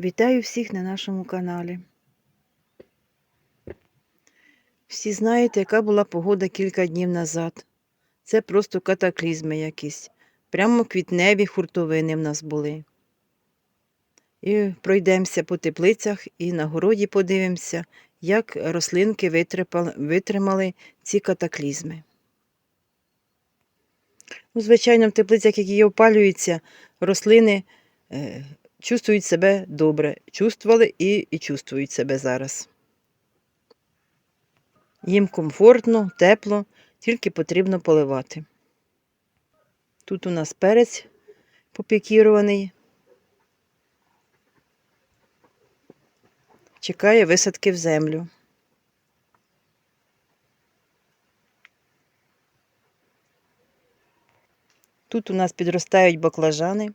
Вітаю всіх на нашому каналі. Всі знаєте, яка була погода кілька днів назад. Це просто катаклізми якісь. Прямо квітневі хуртовини в нас були. І пройдемося по теплицях і на городі подивимося, як рослинки витримали ці катаклізми. Ну, звичайно, в теплицях, які опалюються, рослини е, чувствують себе добре. Чувствували і, і чувствують себе зараз. Їм комфортно, тепло, тільки потрібно поливати. Тут у нас перець попікірований. Чекає висадки в землю. Тут у нас підростають баклажани.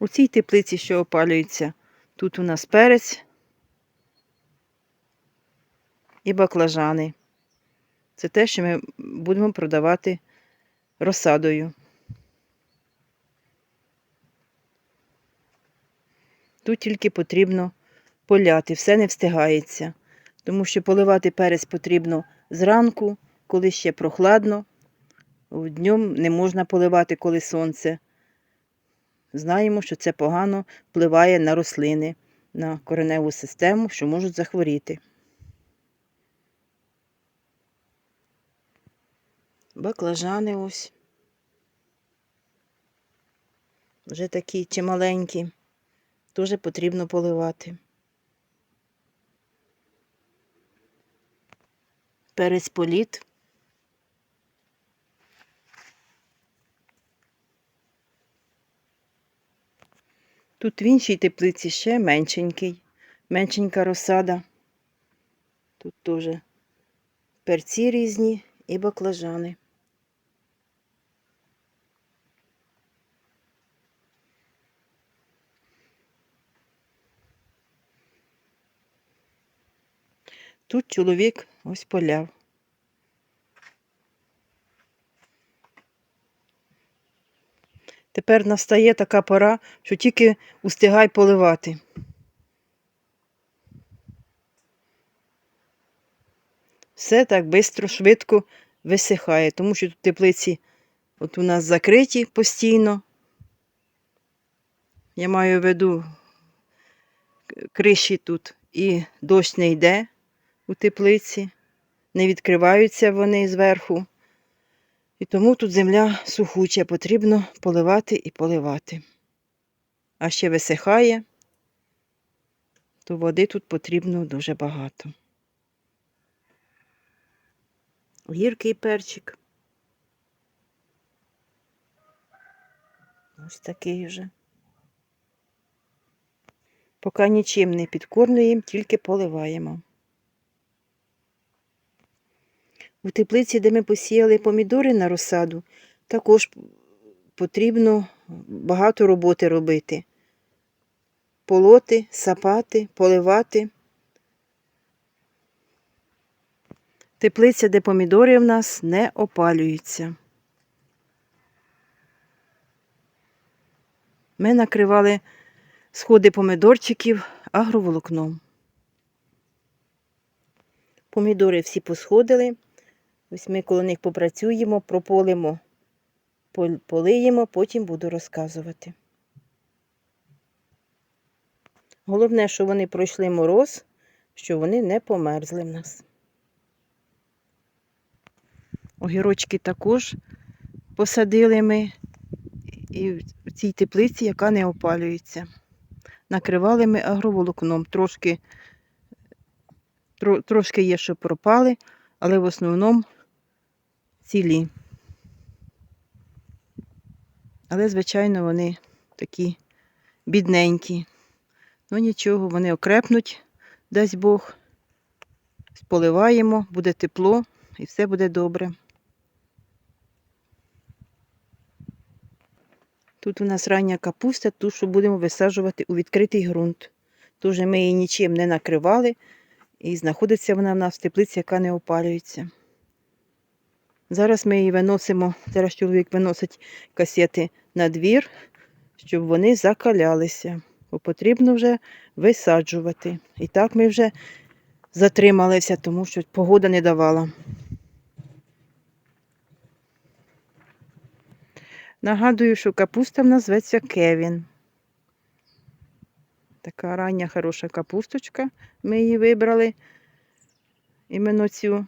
У цій теплиці, що опалюється, тут у нас перець і баклажани. Це те, що ми будемо продавати розсадою. Тут тільки потрібно поляти, все не встигається, тому що поливати перець потрібно зранку, коли ще прохладно. Днем не можна поливати, коли сонце. Знаємо, що це погано впливає на рослини, на кореневу систему, що можуть захворіти. Баклажани ось. Вже такі чималенькі. Теж потрібно поливати. Перець політ. Тут в іншій теплиці ще меншенький, меншенька розсада. Тут теж перці різні і баклажани. Тут чоловік ось поляв. Тепер настає така пора, що тільки устигай поливати. Все так швидко, швидко висихає, тому що тут теплиці от у нас закриті постійно. Я маю в виду криші тут і дощ не йде у теплиці, не відкриваються вони зверху. І тому тут земля сухуча, потрібно поливати і поливати. А ще висихає, то води тут потрібно дуже багато. Гіркий перчик. Ось такий вже. Поки нічим не підкормлюємо, тільки поливаємо. У теплиці, де ми посіяли помідори на розсаду, також потрібно багато роботи робити. Полоти, сапати, поливати. Теплиця, де помідори в нас не опалюються. Ми накривали сходи помідорчиків агроволокном. Помідори всі посходили. Ось ми коло них попрацюємо, прополимо, полиємо, потім буду розказувати. Головне, що вони пройшли мороз, що вони не померзли в нас. Огірочки також посадили ми і в цій теплиці, яка не опалюється. Накривали ми агроволокном. Трошки, трошки є, що пропали, але в основному цілі. Але, звичайно, вони такі бідненькі. Ну нічого, вони окрепнуть, дасть Бог. Поливаємо, буде тепло і все буде добре. Тут у нас рання капуста, ту, що будемо висаджувати у відкритий ґрунт. Тож ми її нічим не накривали І знаходиться вона в нас в теплиці, яка не опалюється. Зараз ми її виносимо, зараз чоловік виносить касети на двір, щоб вони закалялися. Бо потрібно вже висаджувати. І так ми вже затрималися, тому що погода не давала. Нагадую, що капуста в нас зветься Кевін. Така рання хороша капусточка. Ми її вибрали. Іменно цю.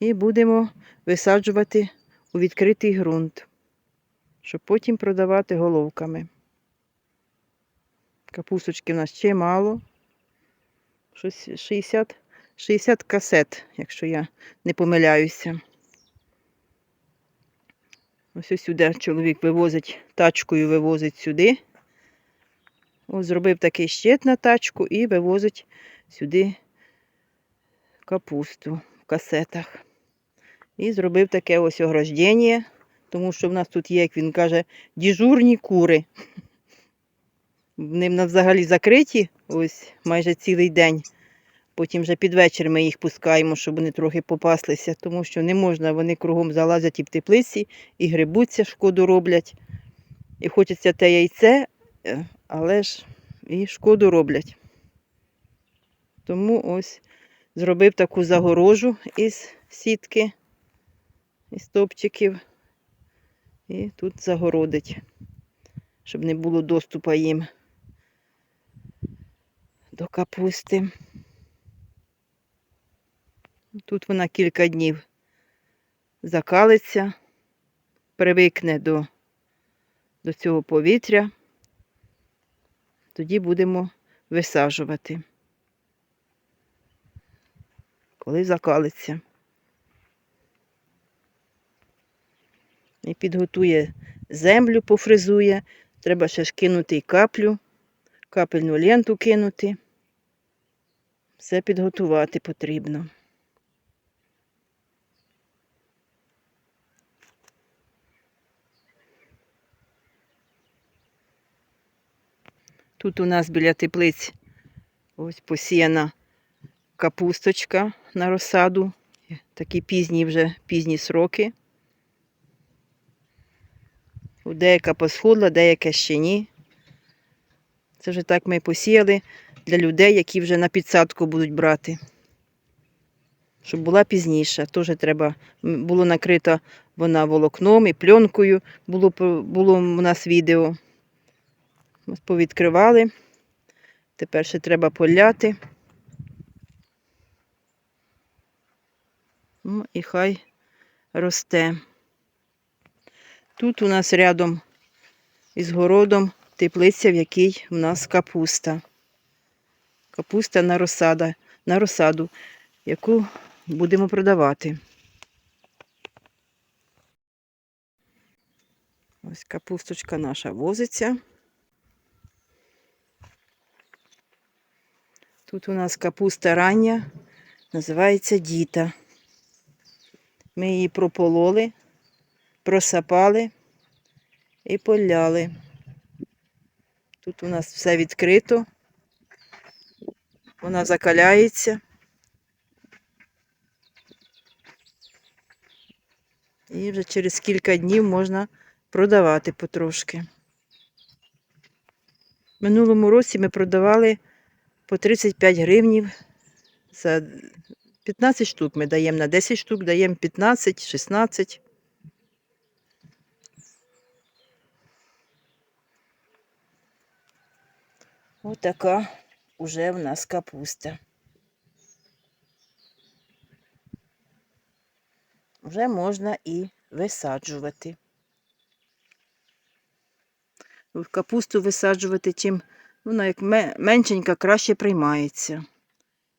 І будемо висаджувати у відкритий ґрунт, щоб потім продавати головками. Капусточки в нас ще мало. 60, 60 касет, якщо я не помиляюся. Ось сюди чоловік вивозить, тачкою вивозить сюди. Ось зробив такий щит на тачку і вивозить сюди капусту в касетах. І зробив таке ось ограждення, тому що в нас тут є, як він каже, діжурні кури. Вони в нас взагалі закриті ось майже цілий день. Потім вже під вечір ми їх пускаємо, щоб вони трохи попаслися, тому що не можна, вони кругом залазять і в теплиці, і грибуться, шкоду роблять. І хочеться те яйце, е, але ж і шкоду роблять. Тому ось зробив таку загорожу із сітки, із стопчиків. І тут загородить, щоб не було доступу їм до капусти. Тут вона кілька днів закалиться, привикне до, до цього повітря. Тоді будемо висаджувати, коли закалиться. І підготує землю, пофризує. Треба ще ж кинути і каплю, капельну ленту кинути. Все підготувати потрібно. Тут у нас біля теплиць ось посіяна капусточка на розсаду. Такі пізні вже пізні сроки. Деяка посходла, деяка ще ні. Це вже так ми посіяли для людей, які вже на підсадку будуть брати. Щоб була пізніше. Теж треба, було накрито вона волокном і пленкою, було, було у нас відео. Ось повідкривали. Тепер ще треба поляти. Ну і хай росте. Тут у нас рядом із городом теплиця, в якій у нас капуста. Капуста на, розсада, на розсаду, яку будемо продавати. Ось капусточка наша возиться. Тут у нас капуста рання, називається діта. Ми її пропололи, просапали і поляли. Тут у нас все відкрито, вона закаляється. І вже через кілька днів можна продавати потрошки. Минулому році ми продавали по 35 гривнів за 15 штук ми даємо на 10 штук, даємо 15, Отака уже в нас капуста. Вже можна і висаджувати. Капусту висаджувати, чим вона як меншенька, краще приймається.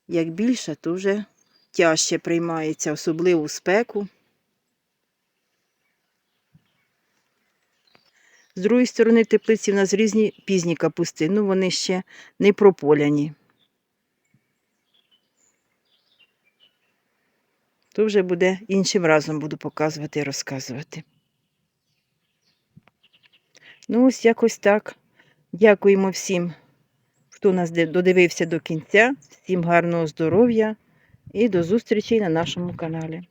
Як більше, то вже тяжче приймається, особливо в спеку. З другої сторони теплиці в нас різні пізні капусти, ну вони ще не прополяні. То вже буде іншим разом буду показувати і розказувати. Ну, ось якось так. Дякуємо всім, хто нас додивився до кінця. Всім гарного здоров'я і до зустрічі на нашому каналі.